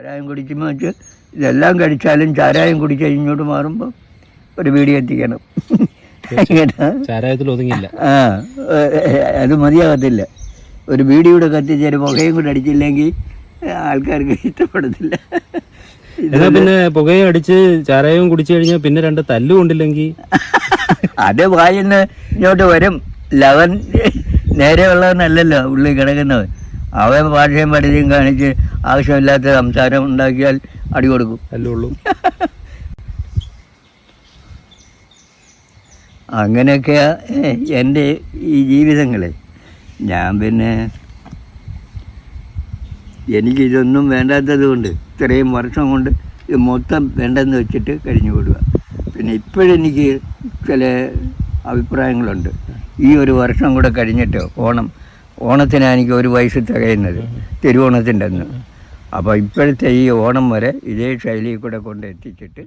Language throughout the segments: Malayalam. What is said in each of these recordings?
ചാരായം കുടിക്കുമ്പോൾ വെച്ച് ഇതെല്ലാം കഴിച്ചാലും ചാരായം കുടിച്ച് ഇങ്ങോട്ട് മാറുമ്പോൾ ഒരു വീടി എത്തിക്കണം. ചാരായത്തിലൊതുങ്ങില്ല ചാരായത്തിൽ ഒതുങ്ങില്ല ആ അത് മതിയാകത്തില്ല. ഒരു വീടിയുടെ കത്തിച്ച് ഒരു പുകയും കൂടെ അടിച്ചില്ലെങ്കിൽ ആൾക്കാർക്ക് ഇഷ്ടപ്പെടത്തില്ല. എന്നാ പിന്നെ പുകയും അടിച്ച് ചാരായവും കുടിച്ചു കഴിഞ്ഞാൽ പിന്നെ രണ്ട് തല്ലും കൊണ്ടില്ലെങ്കിൽ അത് വായിന്ന് ഇങ്ങോട്ട് വരും. ലവൻ നേരെ ഉള്ളവനല്ലല്ലോ ഉള്ളിൽ കിടക്കുന്നവൻ അവൻ ഭാഷയും പരിധിയും കാണിച്ച് ആവശ്യമില്ലാത്ത സംസാരം ഉണ്ടാക്കിയാൽ അടി കൊടുക്കും. ഉള്ളൂ. അങ്ങനെയൊക്കെയാ ഏ, എന്റെ ഈ ജീവിതങ്ങളെ. ഞാൻ പിന്നെ എനിക്കിതൊന്നും വേണ്ടാത്തത് കൊണ്ട് ഇത്രയും വർഷം കൊണ്ട് ഇത് മൊത്തം വേണ്ടെന്ന് വെച്ചിട്ട് കഴിഞ്ഞു വിടുക. പിന്നെ ഇപ്പോഴെനിക്ക് ചില അഭിപ്രായങ്ങളുണ്ട്. ഈ ഒരു വർഷം കൂടെ കഴിഞ്ഞിട്ട് ഓണം ഓണത്തിനാണ് എനിക്ക് ഒരു വയസ്സ് തികയുന്നത് തിരുവോണത്തിന്റെ അന്ന് അപ്പോൾ ഇപ്പോഴത്തെ ഈ ഓണം വരെ ഇതേ ശൈലിയിൽ കൂടെ കൊണ്ട് എത്തിച്ചിട്ട്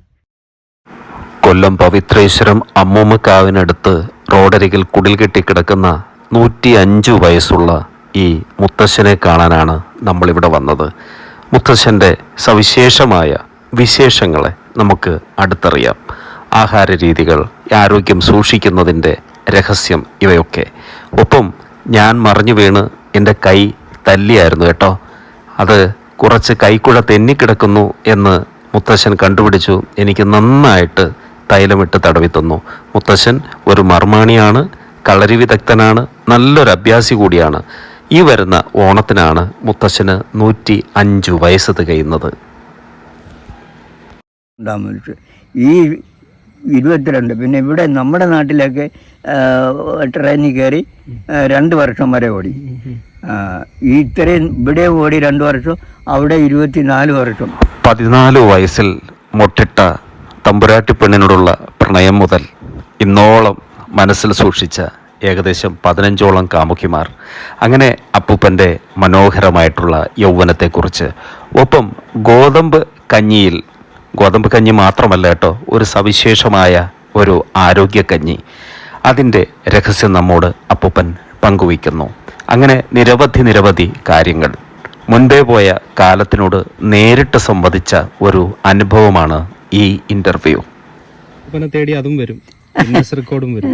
കൊല്ലം പവിത്രേശ്വരം അമ്മൂമ്മക്കാവിനടുത്ത് റോഡരികിൽ കുടിൽ കെട്ടിക്കിടക്കുന്ന നൂറ്റി അഞ്ച് വയസ്സുള്ള ഈ മുത്തശ്ശനെ കാണാനാണ് നമ്മളിവിടെ വന്നത്. മുത്തശ്ശന്റെ സവിശേഷമായ വിശേഷങ്ങളെ നമുക്ക് അടുത്തറിയാം. ആഹാര രീതികൾ ആരോഗ്യം സൂക്ഷിക്കുന്നതിന്റെ രഹസ്യം ഇവയൊക്കെ. ഒപ്പം ഞാൻ മറിഞ്ഞു വീണ് എന്റെ കൈ തല്ലിയായിരുന്നു കേട്ടോ. അത് കുറച്ച് കൈക്കുഴ തെന്നിക്കിടക്കുന്നു എന്ന് മുത്തശ്ശൻ കണ്ടുപിടിച്ചു. എനിക്ക് നന്നായിട്ട് തൈലമിട്ട് തടവി തന്നു. മുത്തശ്ശൻ ഒരു മർമാണിയാണ് കളരി വിദഗ്ധനാണ് നല്ലൊരു അഭ്യാസി കൂടിയാണ്. ഈ വരുന്ന ഓണത്തിനാണ് മുത്തശ്ശന് നൂറ്റി അഞ്ചു വയസ്സ് തികയുന്നത്. ഈ ഇരുപത്തിരണ്ട്. പിന്നെ ഇവിടെ നമ്മുടെ നാട്ടിലൊക്കെ ട്രെയിനിൽ കയറി രണ്ട് വർഷം വരെ ഓടി. ഈ ഇത്രയും ഇവിടെ ഓടി രണ്ട് വർഷം അവിടെ ഇരുപത്തിനാല് വർഷം. പതിനാല് വയസ്സിൽ മുട്ടിട്ട തമ്പുരാട്ടി പെണ്ണിനോടുള്ള പ്രണയം മുതൽ ഇന്നോളം മനസ്സിൽ സൂക്ഷിച്ച ഏകദേശം പതിനഞ്ചോളം കാമുകിമാർ അങ്ങനെ അപ്പൂപ്പന്റെ മനോഹരമായിട്ടുള്ള യൗവനത്തെക്കുറിച്ച്. ഒപ്പം ഗോതമ്പ് കഞ്ഞിയിൽ ഗോതമ്പ് കഞ്ഞി മാത്രമല്ല കേട്ടോ ഒരു സവിശേഷമായ ഒരു ആരോഗ്യക്കഞ്ഞി അതിന്റെ രഹസ്യം നമ്മോട് അപ്പൂപ്പൻ പങ്കുവയ്ക്കുന്നു. അങ്ങനെ നിരവധി നിരവധി കാര്യങ്ങൾ. മുൻപേ പോയ കാലത്തിനോട് നേരിട്ട് സംവദിച്ച ഒരു അനുഭവമാണ് ഈ ഇന്റർവ്യൂ അപ്പനെ തേടി അതും വരും. റെക്കോർഡും വരും.